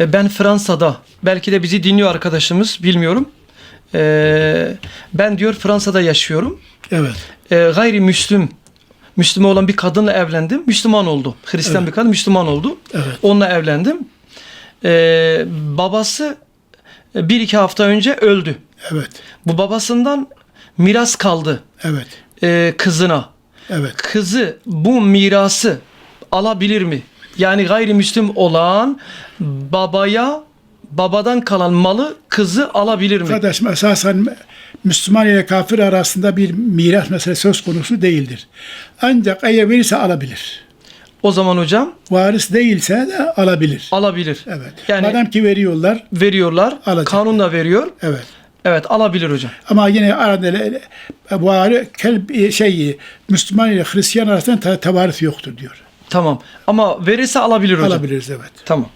E, Ben Fransa'da, belki de bizi dinliyor arkadaşımız, bilmiyorum. E, ben diyor Fransa'da yaşıyorum. Evet. E, gayrimüslim, Müslüman olan bir kadınla evlendim. Müslüman oldu. Hristiyan bir kadın Müslüman oldu. Evet. Onunla evlendim. E, babası bir iki hafta önce öldü. Evet. Bu babasından miras kaldı Evet. kızına. Evet. Kızı bu mirası alabilir mi? Yani gayrimüslim olan babaya babadan kalan malı kızı alabilir mi? Kardeşim esasen Müslüman ile kafir arasında bir miras meselesi söz konusu değildir. Ancak eğer verirse alabilir. O zaman hocam Varis değilse de alabilir. alabilir. Evet. Yani Madem ki veriyorlar, veriyorlar. Alacak. Kanun da veriyor. evet. Evet alabilir hocam. Ama yine arada vari kel- şey Müslüman ile Hristiyan arasında tevarüs yoktur diyor. Tamam. Ama verirse alabilir hocam. Alabiliriz evet. Tamam.